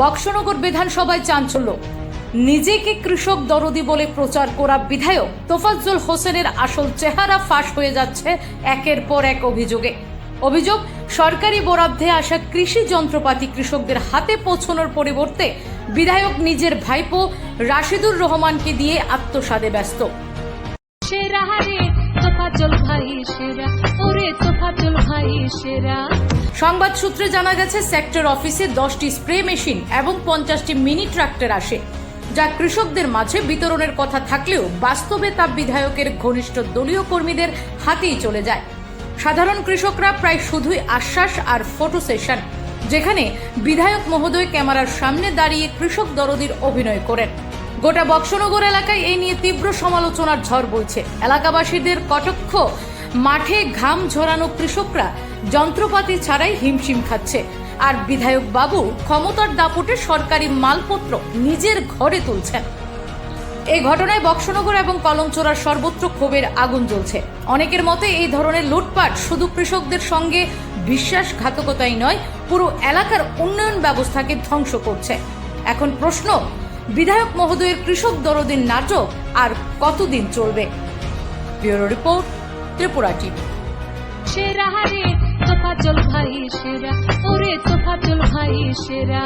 বক্সনগর বিধানসভায় চাঞ্চল্য। নিজেকে কৃষক দরদি বলে প্রচার করা বিধায়ক তোফাজ্জল হোসেনের আসল চেহারা ফাঁস হয়ে যাচ্ছে একের পর এক অভিযোগে। অভিযোগ, সরকারি বরাদ্দে আসা কৃষি যন্ত্রপাতি কৃষকদের হাতে পৌঁছানোর পরিবর্তে বিধায়ক নিজের ভাইপো রাশিদুর রহমানকে দিয়ে আত্মসাদে ব্যস্ত। সেরা ভাই, সেরা। সংবাদ সূত্রে জানা গেছে, সেক্টর অফিসে দশটি স্প্রে মেশিন এবং পঞ্চাশটি মিনি ট্রাক্টর আসে, যা কৃষকদের মাঝে বিতরণের কথা থাকলেও বাস্তবে তা বিধায়কের ঘনিষ্ঠ দলীয় কর্মীদের হাতেই চলে যায়। সাধারণ কৃষকরা প্রায় শুধুই আশ্বাস আর ফটো সেশন, যেখানে বিধায়ক মহোদয় ক্যামেরার সামনে দাঁড়িয়ে কৃষক দরদির অভিনয় করেন। গোটা বক্সনগর এলাকায় এই নিয়ে তীব্র সমালোচনার ঝড় বইছে। এলাকাবাসীদের কটক্ষ, মাঠে ঘাম ঝরানো কৃষকরা যন্ত্রপাতি ছাড়াই হিমশিম খাচ্ছে। আর বিধায়ক বাবু ক্ষমতার দাপটে সরকারি মালপত্র নিজের ঘরে তুলছেন। এই ঘটনায় বক্সনগর এবং কলমচোরার সর্বত্র ক্ষোভের আগুন জ্বলছে। অনেকের মতে এই ধরনের লুটপাট শুধু কৃষকদের সঙ্গে বিশ্বাসঘাতকতাই নয়, পুরো এলাকার উন্নয়ন ব্যবস্থাকে ধ্বংস করছে। এখন প্রশ্ন, বিধায়ক মহোদয়ের কৃষক দরদিন নাটক আর কতদিন চলবে? Bureau report Tripura TV. Tofazal ভাই সেরা ওরে তোফাজল ভাই সেরা।